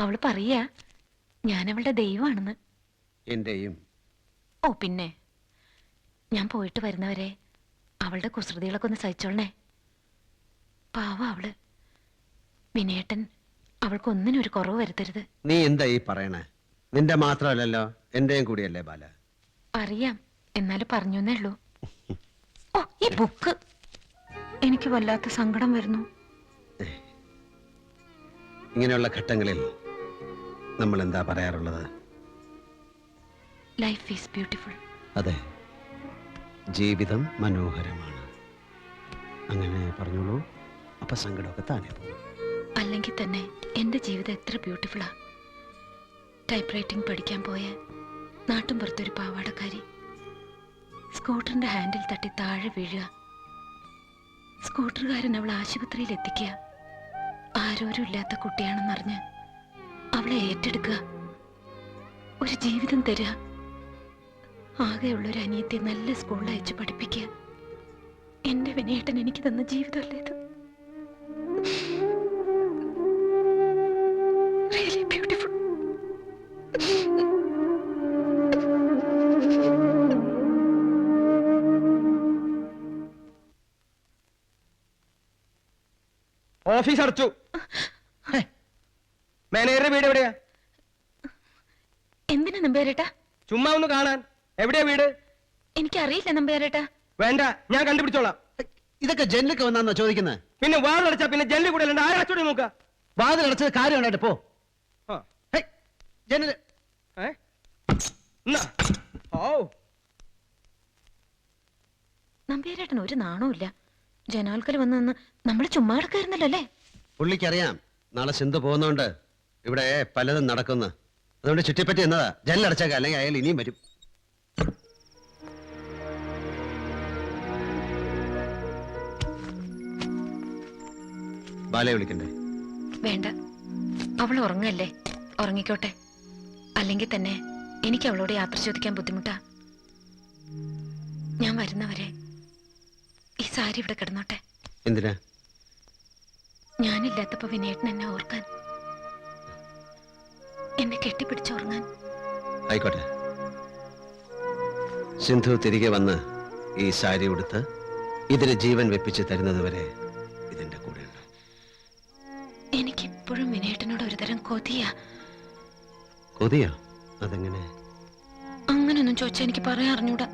അവൾ പറയാ ഞാൻ അവളുടെ ദൈവമാണെന്ന്. എന്റെയും? ഓ പിന്നെ. ഞാൻ പോയിട്ട് വരുന്നവരെ അവളുടെ കുസൃതികളൊക്കെ ഒന്ന് സഹിച്ചോളണേ. പാവ അവൾ. വിനയേട്ടൻ അവൾക്കൊന്നിനും ഒരു കുറവ് വരുത്തരുത്. നീ എന്താ ഈ പറയണേ? നിന്റെ മാത്രമല്ലല്ലോ എന്റെയും കൂടിയല്ലേ ബാല? അറിയാം എന്നാലും പറഞ്ഞു ഉള്ളൂ. ഓ ഈ ബുക്ക്. എനിക്ക് വല്ലാത്ത സങ്കടം വരുന്നു. ഇങ്ങനെയുള്ള ഘട്ടങ്ങളിൽ നമ്മൾ എന്താ പറയാറുള്ളത്? ലൈഫ് ഈസ് ബ്യൂട്ടിഫുൾ അതെ. ജീവിതം മനോഹരമാണ്. അങ്ങനെ പറഞ്ഞോളൂ. അപ്പൊ സങ്കടമൊക്കെ താനേ പോകും. അല്ലെങ്കിൽ തന്നെ എന്റെ ജീവിതം എത്ര ബ്യൂട്ടിഫുള്ളാ ടൈപ്പ് റൈറ്റിംഗ് പഠിക്കാൻ പോയ നാട്ടും പുറത്തൊരു പാവാടക്കാരി സ്കൂട്ടറിന്റെ ഹാൻഡിൽ തട്ടി താഴെ വീഴുക. സ്കൂട്ടറുകാരൻ അവൾ ആശുപത്രിയിൽ എത്തിക്കുക. ആരോരും ഇല്ലാത്ത കുട്ടിയാണെന്നറിഞ്ഞ് അവളെ ഏറ്റെടുക്കുക. ഒരു ജീവിതം തരിക. ആകെയുള്ള ഒരു അനിയത്തെ നല്ല സ്കൂളിൽ അയച്ച് പഠിപ്പിക്കുക. എന്റെ വിനയേട്ടൻ എനിക്ക് തന്ന ജീവിതമല്ലേ ഇത്. ഓഫീസ് അടച്ചു. മാനേജറുടെ വീട് എവിടെയാ? എന്തിനാ നമ്പേരേട്ടാ ചുമ്മാ ഒന്ന് കാണാൻ. എവിടെയാ വീട്? എനിക്കറിയില്ല നമ്പേരേട്ടാ വേണ്ട ഞാൻ കണ്ടുപിടിച്ചോളാം. ഇതൊക്കെ ജനലൊക്കെ വന്നാന്നോ ചോദിക്കുന്നത് പിന്നെ വാതിലടച്ചാ പിന്നെ ജനലിൽ കൂടെ അല്ലാണ്ട് ആരാച്ചോടെ നോക്ക? വാതിലടച്ചത് കാര്യമുണ്ടായിട്ട് പോ. ഹേയ്, ജനൽ ഓ നമ്പേരേട്ടൻ ഒരു നാണവുമില്ല ജനാൽക്കൽ വന്ന് നിന്ന് നമ്മൾ ചുമ്മാ കിടക്കായിരുന്നല്ലോ അല്ലേ? പുള്ളിക്കറിയാം. നാളെ ചിന്ത പോകുന്നോണ്ട് ഇവിടെ പലതും നടക്കുന്നു. അതുകൊണ്ട് ചുറ്റിപ്പറ്റി എന്നതാ ജനലടച്ചേക്ക അല്ലെങ്കിൽ അയാൾ ഇനിയും വരും. ബാലയെ വിളിക്കണ്ടേ? വേണ്ട. അവൾ ഉറങ്ങല്ലേ? ഉറങ്ങിക്കോട്ടെ. അല്ലെങ്കിൽ തന്നെ എനിക്ക് അവളോട് യാത്ര ചോദിക്കാൻ ബുദ്ധിമുട്ടാ. ഞാൻ വരുന്നവരെ ഈ സാരി ഇവിടെ കിടന്നോട്ടെ. എന്തിനാ? ഞാനില്ലാത്തപ്പോ വിനേട്ടൻ എന്നെ ഓർക്കാൻ എന്നെ കെട്ടിപ്പിടിച്ചുറങ്ങാൻ ആയിക്കോട്ടെ. സിന്ധു തിരികെ വന്ന് ഈ സാരി ഉടുത്ത് ഇതിന് ജീവൻ വെപ്പിച്ച് തരുന്നതുവരെ ഇതിന്റെ കൂടെയുണ്ട് എനിക്കിപ്പോഴും വിനേട്ടനോട് ഒരുതരം കൊതിയ. കൊതിയോ? അതെങ്ങനെ? അങ്ങനൊന്നും ചോദിച്ചാൽ എനിക്ക് പറയാൻ അറിഞ്ഞൂടാ.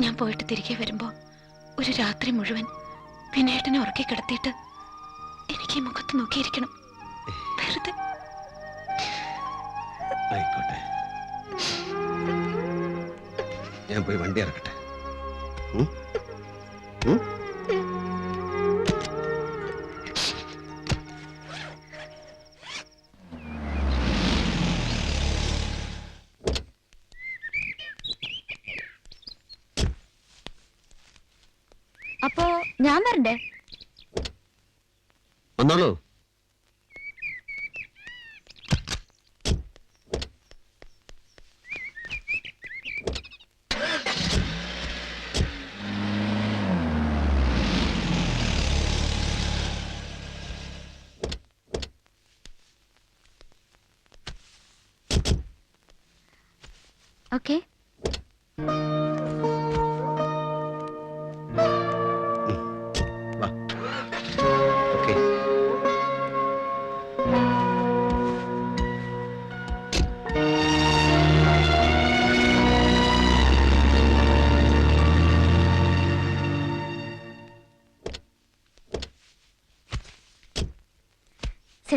ഞാൻ പോയിട്ട് തിരികെ വരുമ്പോ ഒരു രാത്രി മുഴുവൻ വിനേട്ടനെ ഉറക്കി കിടത്തിയിട്ട് എനിക്ക് ഈ മുഖത്ത് നോക്കിയിരിക്കണം. ആയിക്കോട്ടെ. ഞാൻ പോയി വണ്ടി ഇറക്കട്ടെ? അപ്പോ ഞാൻ വരണ്ടേ? വന്നോളൂ.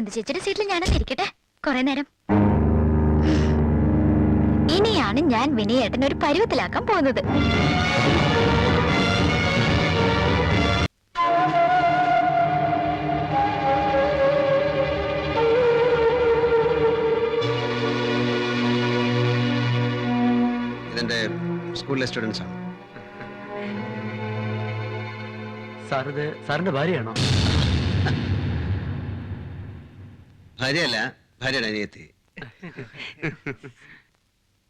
സിന്ധു ചേച്ചിയുടെ സീറ്റിൽ ഞാനൊന്ന് ഇരിക്കട്ടെ? കുറെ നേരം. ഇനിയാണ് ഞാൻ വിനയേട്ടനെ ഒരു പരുവത്തിലാക്കാൻ പോകുന്നത്. ഇതെന്റെ സ്കൂളിലെ സ്റ്റുഡൻസ് ആണ്. സാർ ഇത് സാറിന്റെ ഭാര്യയാണോ? ഭാര്യയല്ല ഭാര്യയുടെ അനിയത്തി.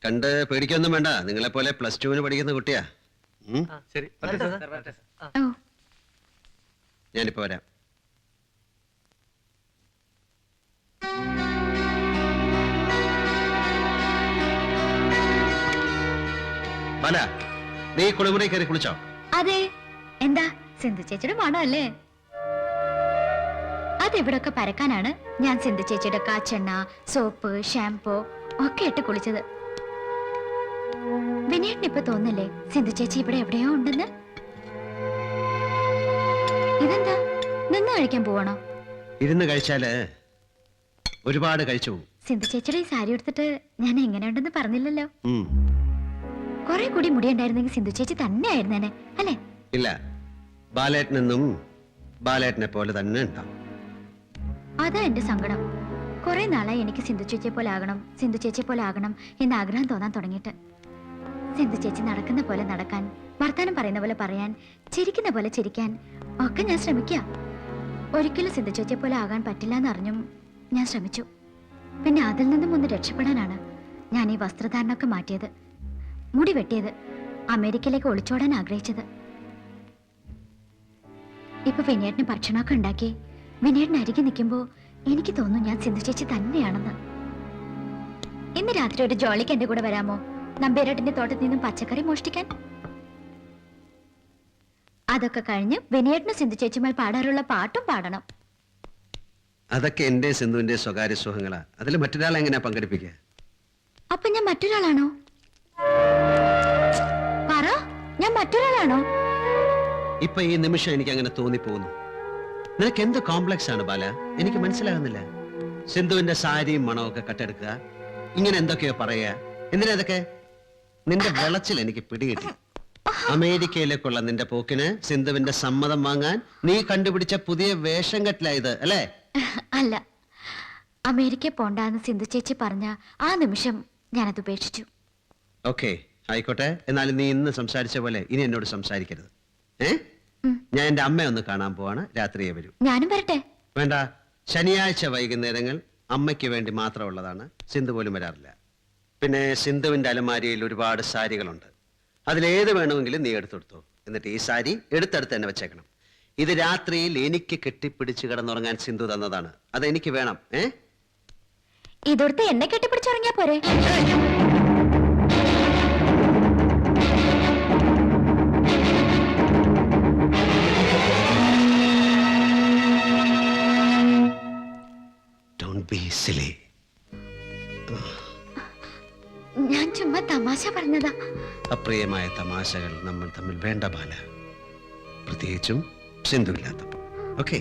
കണ്ട് പേടിക്കൊന്നും വേണ്ട. നിങ്ങളെ പോലെ പ്ലസ് ടുവിന് പഠിക്കുന്ന കുട്ടിയാ. ശരി. ഞാനിപ്പോ വരാം. നീ കുളിമുറി കയറി കുളിച്ചോ? അതെ. എന്താ? സിന്ധു ചേച്ചിയുടെ മണം അല്ലേ അതിവിടൊക്കെ പരക്കാനാണ് ഞാൻ സിന്ധു ചേച്ചിയുടെ കാച്ചെണ്ണ സോപ്പ് ഷാംപൂ ഒക്കെ ഇട്ട് കുളിച്ചത്. വിനയേട്ടന് ഇപ്പൊ തോന്നല്ലേ സിന്ധു ചേച്ചി ഇവിടെ എവിടെയോ ഉണ്ടെന്ന്? ഇതെന്താ? നിന്ന് കഴിക്കാൻ പോവാണോ? ഇരുന്ന് കഴിച്ചാൽ ഒരുപാട് കഴിച്ചു സിന്ധു ചേച്ചിയുടെ ഈ സാരി എടുത്തിട്ട് ഞാൻ എങ്ങനെയുണ്ടെന്ന് പറഞ്ഞില്ലല്ലോ. കൊറേ കുറെ കൂടി മുടിയുണ്ടായിരുന്നെങ്കിൽ സിന്ധു ചേച്ചി തന്നെ ആയിരുന്നേനെ അല്ലേ? ഇല്ല. ബാലേട്ടനെന്നും ബാലേട്ടനെ പോലെ തന്നെ ഉണ്ടാവും. അതാ എന്റെ സങ്കടം. കുറെ നാളായി എനിക്ക് സിന്ധു ചേച്ചിയെ പോലെ ആകണം സിന്ധു ചേച്ചിയെ പോലെ ആകണം എന്ന് ആഗ്രഹം തോന്നാൻ തുടങ്ങിയിട്ട്. സിന്ധു ചേച്ചി നടക്കുന്ന പോലെ നടക്കാൻ വർത്താനം പറയുന്ന പോലെ പറയാൻ ചിരിക്കുന്ന പോലെ ചിരിക്കാൻ ഒക്കെ ഞാൻ ശ്രമിക്കുക ഒരിക്കലും സിന്ധു ചേച്ചിയെ പോലെ ആകാൻ പറ്റില്ല എന്നറിഞ്ഞും ഞാൻ ശ്രമിച്ചു. പിന്നെ അതിൽ നിന്നും ഒന്ന് രക്ഷപ്പെടാനാണ് ഞാൻ ഈ വസ്ത്രധാരണമൊക്കെ മാറ്റിയത്. മുടി വെട്ടിയത് അമേരിക്കയിലേക്ക് ഒളിച്ചോടാൻ ആഗ്രഹിച്ചത്. ഇപ്പൊ വിനയേട്ടന് ഭക്ഷണമൊക്കെ ഉണ്ടാക്കി വിനയേട്ടന് അരികെ നിൽക്കുമ്പോ എനിക്ക് തോന്നുന്നു ഞാൻ സിന്ധു ചേച്ചി തന്നെയാണെന്ന്. ഇന്ന് രാത്രി ഒരു ജോളിക്ക് എന്റെ കൂടെ വരാമോ? നമ്പേരട്ടിന്റെ തോട്ടത്തിൽ നിന്നും പച്ചക്കറി മോഷ്ടിക്കാൻ? അതൊക്കെ കഴിഞ്ഞ് വിനയേട്ടന് സിന്ധു ചേച്ചിയുമായി പാടാറുള്ള പാട്ടും പാടണം. അതൊക്കെ എന്റെ സിന്ധുവിന്റെ സ്വകാര്യ സുഖങ്ങളാ. അതിൽ മറ്റൊരാളെ എങ്ങനെയാ പങ്കെടുപ്പിക്കുക? അപ്പൊ ഞാൻ മറ്റൊരാളാണോ? പറ ഞാൻ മറ്റൊരാളാണോ? ഇപ്പൊ ഈ നിമിഷം എനിക്ക് അങ്ങനെ തോന്നിപ്പോകുന്നു. നിനക്ക് എന്ത് കോംപ്ലക്സ് ആണ് ബാല? എനിക്ക് മനസ്സിലാകുന്നില്ല. സിന്ധുവിന്റെ സാരിയും മണമൊക്കെ കട്ടെടുക്കുക. ഇങ്ങനെ എന്തൊക്കെയോ പറയുക. എന്തിനാ നിന്റെ വിളച്ചിൽ എനിക്ക് പിടികിട്ടി. അമേരിക്കയിലേക്കുള്ള നിന്റെ പോക്കിന് സിന്ധുവിന്റെ സമ്മതം വാങ്ങാൻ നീ കണ്ടുപിടിച്ച പുതിയ വേഷം കെട്ടിലായത് അല്ലേ? അല്ല. അമേരിക്ക പോണ്ടാന്ന് സിന്ധു ചേച്ചി പറഞ്ഞ ആ നിമിഷം ഞാനത് ഉപേക്ഷിച്ചു. ഓക്കെ ആയിക്കോട്ടെ. എന്നാലും നീ ഇന്ന് സംസാരിച്ച പോലെ ഇനി എന്നോട് സംസാരിക്കരുത്. ഏ? ഉം. ഞാൻ എന്റെ അമ്മയെ ഒന്ന് കാണാൻ പോവാണ്. രാത്രിയെ വരൂ. ഞാനും വരട്ടെ. വേണ്ട. ശനിയാഴ്ച വൈകുന്നേരങ്ങൾ അമ്മയ്ക്ക് വേണ്ടി മാത്രമുള്ളതാണ്. സിന്ധു പോലും വരാറില്ല. പിന്നെ സിന്ധുവിന്റെ അലമാരിയിൽ ഒരുപാട് സാരികളുണ്ട്. അതിലേത് വേണമെങ്കിലും നീ എടുത്തെടുത്തോ. എന്നിട്ട് ഈ സാരി എടുത്തെടുത്ത് തന്നെ വെച്ചേക്കണം. ഇത് രാത്രിയിൽ എനിക്ക് കെട്ടിപ്പിടിച്ച് കിടന്നുറങ്ങാൻ സിന്ധു തന്നതാണ്. അത് എനിക്ക് വേണം. ഏ? ഇതൊടുത്ത് എന്നെ കെട്ടിപ്പിടിച്ചുറങ്ങിയാ പോരെ? ഡോണ്ട് ബി സിലി ഞാൻ ചുമ്മാ തമാശ പറഞ്ഞതാ. അപ്രിയമായ തമാശകൾ നമ്മൾ തമ്മിൽ വേണ്ട ബാല. പ്രത്യേകിച്ചും സിന്ധു ഇല്ലാത്തപ്പോൾ ഓക്കെ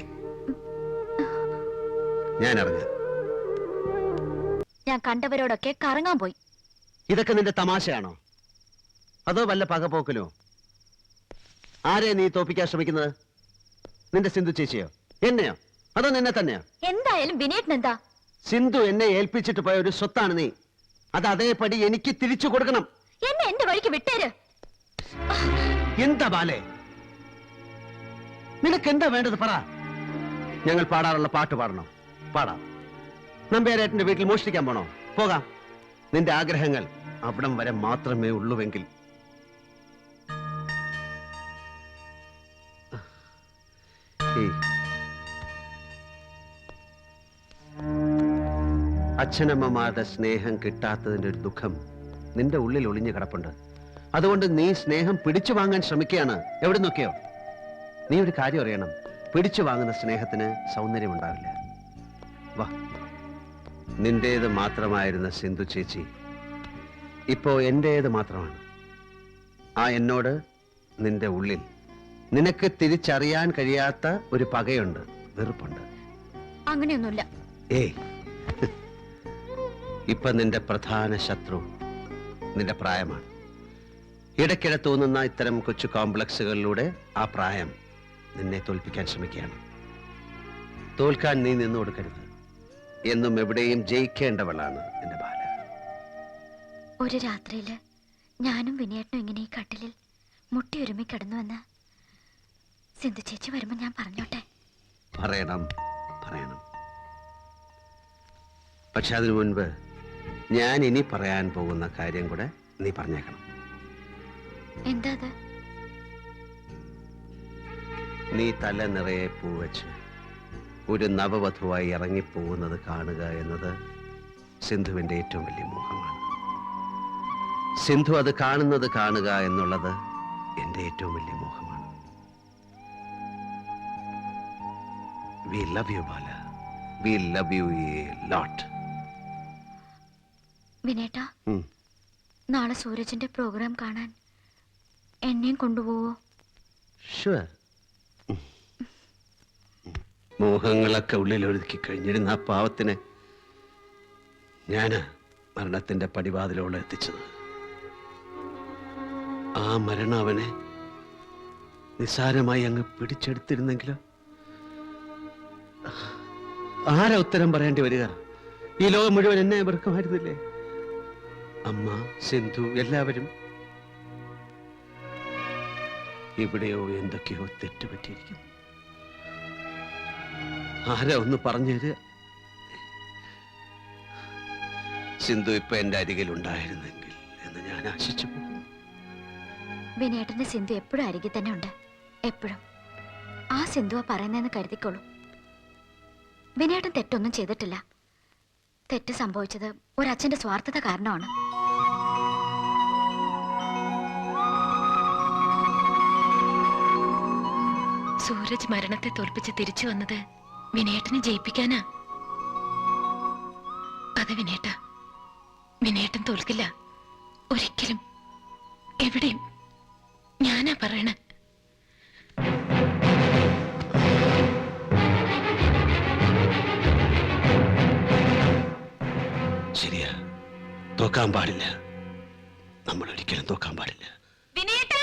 ഞാൻ അറിഞ്ഞ ഞാൻ കണ്ടവരോടൊക്കെ കറങ്ങാൻ പോയി. ഇതൊക്കെ നിന്റെ തമാശയാണോ? അതോ വല്ല പകപോക്കലോ? ആരെ നീ തോപ്പിക്കാൻ ശ്രമിക്കുന്നത്? നിന്റെ സിന്ധു ചേച്ചിയോ? എന്നെയോ? അതോ നിന്നെ തന്നെയോ? എന്തായാലും വിനേട്ടൻ എന്താ സിന്ധു എന്നെ ഏൽപ്പിച്ചിട്ട് പോയ ഒരു സ്വത്താണ് നീ. അത് അതേപടി എനിക്ക് തിരിച്ചു കൊടുക്കണം. എന്നെ എന്റെ വഴിക്ക് വിട്ടേര്. എന്താ ബാലേ? നിനക്ക് എന്താ വേണ്ടത് പറ. ഞങ്ങൾ പാടാറുള്ള പാട്ട് പാടണം. പാടാം. നമ്പേരേട്ടന്റെ വീട്ടിൽ മോഷ്ടിക്കാൻ പോണോ? പോകാം. നിന്റെ ആഗ്രഹങ്ങൾ അവിടം വരെ മാത്രമേ ഉള്ളൂവെങ്കിൽ. ഏയ്. അച്ഛനമ്മമാരുടെ സ്നേഹം കിട്ടാത്തതിന്റെ ഒരു ദുഃഖം നിന്റെ ഉള്ളിൽ ഒളിഞ്ഞു കിടപ്പുണ്ട്. അതുകൊണ്ട് നീ സ്നേഹം പിടിച്ചു വാങ്ങാൻ ശ്രമിക്കുകയാണ്. എവിടെ നിന്നൊക്കെയോ നീ ഒരു കാര്യം അറിയണം. പിടിച്ചു വാങ്ങുന്ന സ്നേഹത്തിന് സൗന്ദര്യം ഉണ്ടാവില്ല വാ. നിന്റേത് മാത്രമായിരുന്ന സിന്ധു ചേച്ചി ഇപ്പോ എന്റേത് മാത്രമാണ്. ആ എന്നോട് നിന്റെ ഉള്ളിൽ നിനക്ക് തിരിച്ചറിയാൻ കഴിയാത്ത ഒരു പകയുണ്ട് വെറുപ്പുണ്ട്. അങ്ങനെയൊന്നുമില്ല. ഏയ്. ഇപ്പൊ നിന്റെ പ്രധാന ശത്രു നിന്റെ പ്രായമാണ്. ഇടയ്ക്കിടെ തോന്നുന്ന ഇത്തരം കൊച്ചു കോംപ്ലക്സുകളിലൂടെ ആ പ്രായം നിന്നെ തോൽപ്പിക്കാൻ ശ്രമിക്കുകയാണ്. തോൽക്കാൻ നീ നിന്നു കൊടുക്കരുത്. എന്നും എവിടെയും ജയിക്കേണ്ടവളാണ് എന്റെ ബാല ഒരു രാത്രിയിൽ ഞാനും വിനയേട്ടനും ഇങ്ങനെ ഈ കട്ടിലിൽ മുട്ടിയൊരുമി കിടന്നുവെന്ന് സിന്ധു ചേച്ചി വരുമ്പോ ഞാൻ പറഞ്ഞോട്ടെ? പറയണം പറയണം. പക്ഷെ അതിനു മുൻപ് ഞാൻ ഇനി പറയാൻ പോകുന്ന കാര്യം കൂടെ നീ പറഞ്ഞേക്കണം. എന്താ നീ തല നിറയെ പൂവച്ച് ഒരു നവവധുവായി ഇറങ്ങിപ്പോകുന്നത് കാണുക എന്നത് സിന്ധുവിന്റെ ഏറ്റവും വലിയ മോഹമാണ്. സിന്ധു അത് കാണുന്നത് കാണുക എന്നുള്ളത് എന്റെ ഏറ്റവും വലിയ മോഹമാണ്. We love you Bala we love you a lot വിനേട്ടാ നാളെ സൂരജിന്റെ പ്രോഗ്രാം കാണാൻ എന്നെയും കൊണ്ടുപോവോ? ഷുവർ മോഹങ്ങളൊക്കെ ഉള്ളിൽ ഒഴുക്കി കഴിഞ്ഞിരുന്ന ആ പാവത്തിനെ ഞാൻ മരണത്തിന്റെ പടിവാതിലോളം എത്തിച്ചത്. ആ മരണം അവനെ നിസ്സാരമായി അങ്ങ് പിടിച്ചെടുത്തിരുന്നെങ്കിലോ? ആരാ ഉത്തരം പറയേണ്ടി വരിക? ഈ ലോകം മുഴുവൻ എന്നെ വെറുക്കമായിരുന്നില്ലേ? അമ്മ സിന്ധു എല്ലാവരും. എവിടെയോ എന്തൊക്കെയോ തെറ്റുപറ്റിയിരിക്കുന്നു. ആരാ ഒന്ന് പറഞ്ഞത് സിന്ധു ഇപ്പൊ എന്റെ അരികിൽ ഉണ്ടായിരുന്നെങ്കിൽ എന്ന് ഞാൻ ആശിച്ചു പോകുന്നു. വിനേട്ടന്റെ സിന്ധു എപ്പോഴും അരികിൽ തന്നെ ഉണ്ട്. എപ്പോഴും. ആ സിന്ധുവാ പറയുന്നതെന്ന് കരുതിക്കോളൂ. വിനേട്ടൻ തെറ്റൊന്നും ചെയ്തിട്ടില്ല. തെറ്റ് സംഭവിച്ചത് ഒരച്ഛന്റെ സ്വാർത്ഥത കാരണമാണ്. സൂരജ് മരണത്തെ തോൽപ്പിച്ച് തിരിച്ചു വന്നത് വിനേട്ടനെ ജയിപ്പിക്കാനാ. അത് വിനേട്ട വിനേട്ടൻ തോൽക്കില്ല. ഒരിക്കലും. എവിടെയും. ഞാനാ പറയണ. ശരിയാ. തോക്കാൻ പാടില്ല. നമ്മൾ ഒരിക്കലും തോക്കാൻ പാടില്ല. വിനേട്ടാ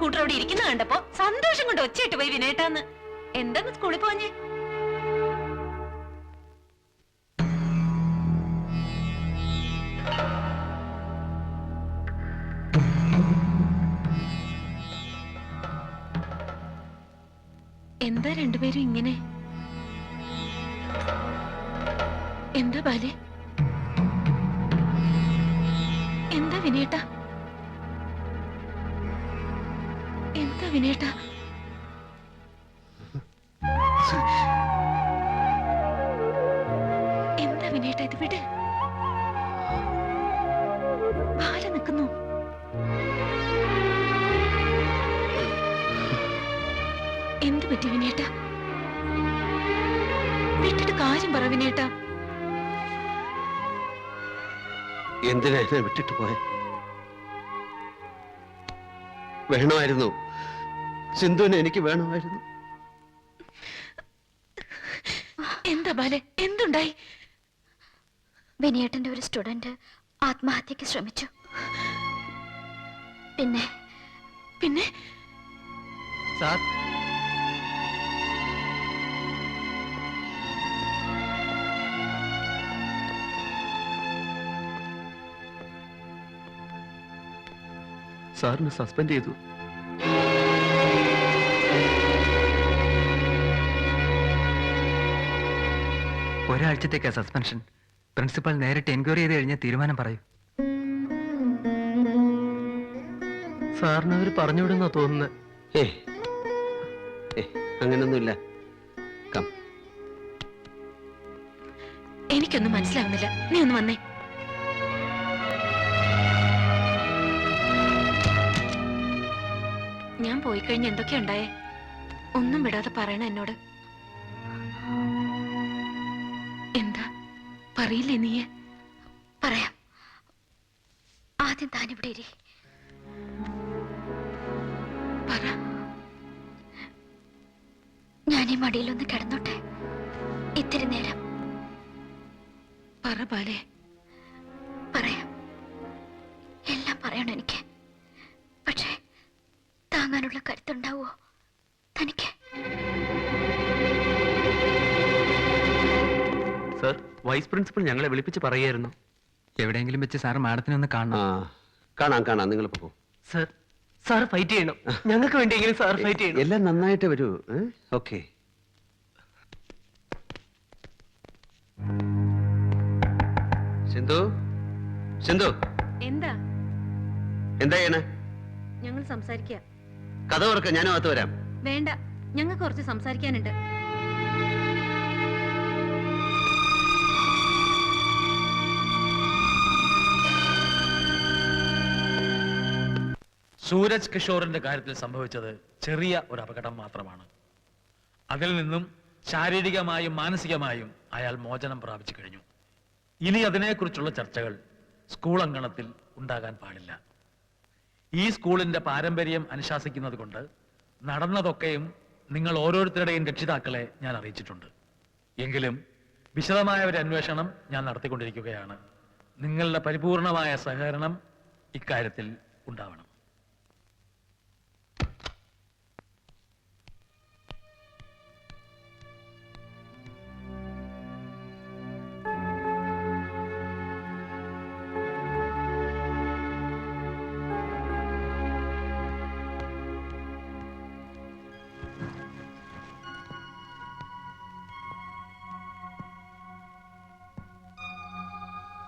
സ്കൂട്ടർ അവിടെ ഇരിക്കുന്ന കണ്ടപ്പോ സന്തോഷം കൊണ്ട് ഒച്ചയിട്ട് പോയി വിനേട്ടാന്ന്. എന്താന്ന് സ്കൂളിൽ പോഞ്ഞേ? എന്താ രണ്ടുപേരും ഇങ്ങനെ? എന്താ ബാലെ? എന്താ വിനേട്ട? വിനേട്ട. എന്താ വിനേട്ട ഇത് വിട്. ബാല നിൽക്കുന്നു എന്ത് പറ്റി വിനേട്ട? വിട്ടിട്ട് കാര്യം പറ വിനേട്ട. എന്തിനാ എന്നെ വിട്ടിട്ട് പോയെ? വേണമായിരുന്നു. സിന്ധുവിനെ എനിക്ക് വേണമായിരുന്നു. എന്താ ബാലെ? എന്തുണ്ടായി? വിനയേട്ടന്റെ ഒരു സ്റ്റുഡന്റ് ആത്മഹത്യക്ക് ശ്രമിച്ചു. പിന്നെ? പിന്നെ? സാർ. സാറിന് സസ്പെൻഡ് ചെയ്തു. ഒരാഴ്ചത്തേക്കാ സസ്പെൻഷൻ പ്രിൻസിപ്പൽ നേരിട്ട് എൻക്വയറി ചെയ്ത് കഴിഞ്ഞ തീരുമാനം പറയൂ. സാറിന് അവർ പറഞ്ഞുവിടുന്ന തോന്നുന്നത് ഏ ഏ അങ്ങനൊന്നുമില്ല. കം എനിക്കൊന്നും മനസ്സിലാവുന്നില്ല. നീ ഒന്ന് വന്നേ. ഞാൻ പോയി കഴിഞ്ഞ് എന്തൊക്കെയുണ്ടായേ ഒന്നും വിടാതെ പറയണ എന്നോട്. എന്താ? പറയില്ലേ നീയെ? പറയാം. ആദ്യം താനിവിടെ ഇരി. പറ. ഈ മടിയിലൊന്ന് കിടന്നോട്ടെ. ഇത്തിരി നേരം. പറ ബാലേ. പറയാം. എല്ലാം പറയണം എനിക്ക്. പക്ഷേ താങ്ങാനുള്ള കരുത്തുണ്ടാവോ തനിക്ക്? സാർ വൈസ് പ്രിൻസിപ്പൽ ഞങ്ങളെ വിളിപ്പിച്ച് പറയായിരുന്നു എവിടെയെങ്കിലും വെച്ച് സാർ മാഡത്തിനെ ഒന്ന് കാണണം. കാണാം കാണാം. നിങ്ങൾ പോകും സർ സാർ ഫൈറ്റ് ചെയ്യണം. ഞങ്ങൾക്ക് വേണ്ടിയെങ്കിലും സാർ ഫൈറ്റ് ചെയ്യണം. എല്ലാം നന്നായിട്ട് വരൂ. ഓക്കെ. സിന്ധു സിന്ധു. എന്താ? എന്താ ചെയ്യണേ? ഞങ്ങൾ സംസാരിക്കുക കഥ ഓർക്ക് ഞാനും അകത്ത് വരാം. വേണ്ട ഞങ്ങൾക്ക് കുറച്ച് സംസാരിക്കാനുണ്ട്. സൂരജ് കിഷോറിന്റെ കാര്യത്തിൽ സംഭവിച്ചത് ചെറിയ ഒരു അപകടം മാത്രമാണ്. അതിൽ നിന്നും ശാരീരികമായും മാനസികമായും അയാൾ മോചനം പ്രാപിച്ചു കഴിഞ്ഞു. ഇനി അതിനെക്കുറിച്ചുള്ള ചർച്ചകൾ സ്കൂൾ അങ്കണത്തിൽ ഉണ്ടാകാൻ പാടില്ല. ഈ സ്കൂളിന്റെ പാരമ്പര്യം അനുശാസിക്കുന്നത് കൊണ്ട് നടന്നതൊക്കെയും നിങ്ങൾ ഓരോരുത്തരുടെയും രക്ഷിതാക്കളെ ഞാൻ അറിയിച്ചിട്ടുണ്ട്. എങ്കിലും വിശദമായ ഒരു അന്വേഷണം ഞാൻ നടത്തിക്കൊണ്ടിരിക്കുകയാണ്. നിങ്ങളുടെ പരിപൂർണമായ സഹകരണം ഇക്കാര്യത്തിൽ ഉണ്ടാവണം.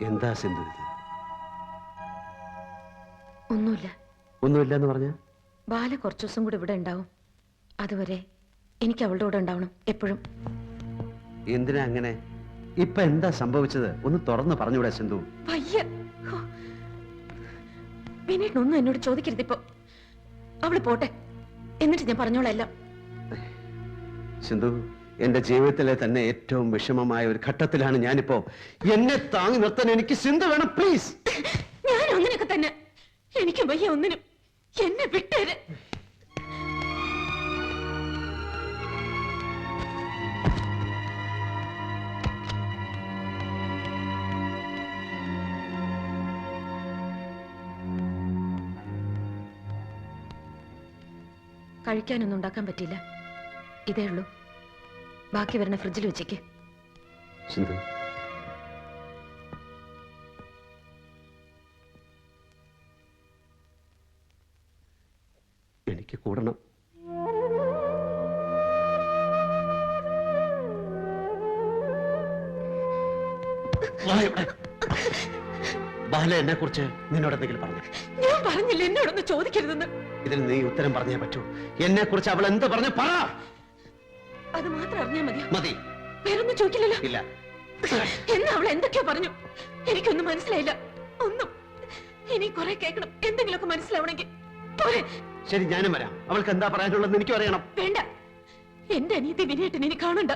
എന്താ സിന്ധു? ഇത് ഒന്നുമില്ല. ഒന്നുമില്ല എന്ന് പറഞ്ഞ? ബാല കുറച്ചു ദിവസം കൂടി ഇവിടെ ഉണ്ടാവും. അതുവരെ എനിക്ക് അവളുടെ കൂടെ ഉണ്ടാവണം എപ്പോഴും. എന്തിനാ അങ്ങനെ? ഇപ്പൊ എന്താ സംഭവിച്ചത്? ഒന്ന് തുറന്ന് പറഞ്ഞൂടെ സിന്ധു. വയ്യ. വിനീട്ടിനൊന്നും എന്നോട് ചോദിക്കരുത് ഇപ്പൊ. അവൾ പോട്ടെ. എന്നിട്ട് ഞാൻ പറഞ്ഞോളാം സിന്ധു എന്റെ ജീവിതത്തിലെ തന്നെ ഏറ്റവും വിഷമമായ ഒരു ഘട്ടത്തിലാണ് ഞാനിപ്പോ. എന്നെ താങ്ങി നിർത്താൻ എനിക്ക് സിന്ധു വേണം പ്ലീസ് ഞാൻ അങ്ങനെയൊക്കെ തന്നെ. എനിക്ക് വയ്യ ഒന്നിനും. എന്നെ വിട്ടേര്. കഴിക്കാനൊന്നും ഉണ്ടാക്കാൻ പറ്റില്ല ഇതേ ഉള്ളൂ. ബാക്കി വരണ ഫ്രിഡ്ജിൽ വെച്ചേക്ക്. സിന്ധു എനിക്ക് കൂടണം. ബാല എന്നെ കുറിച്ച് നിന്നോട് എന്തെങ്കിലും പറഞ്ഞു? ഞാൻ പറഞ്ഞില്ല എന്നോടൊന്ന് ചോദിക്കരുതെന്ന്? ഇതിന് നീ ഉത്തരം പറഞ്ഞേ പറ്റൂ. എന്നെ കുറിച്ച് അവൾ എന്ത് പറഞ്ഞു പറ. അത് മാത്രം അറിഞ്ഞാ മതിയോ? മതി. വേറൊന്നും ചോദിക്കില്ലല്ലോ? ഇല്ല. എന്നാ അവൾ എന്തൊക്കെയോ പറഞ്ഞു. എനിക്കൊന്നും മനസ്സിലായില്ല. ഒന്നും. ഇനി കുറെ കേൾക്കണം. എന്തെങ്കിലുമൊക്കെ മനസ്സിലാവണമെങ്കിൽ. പോരെ. ശരി ഞാനും വരാം. അവൾക്ക് എന്താ പറയാനുള്ളതെന്ന് എനിക്കും അറിയണം. വേണ്ട. എന്റെ അനീതി വിനയേട്ടൻ ഇനി കാണണ്ട.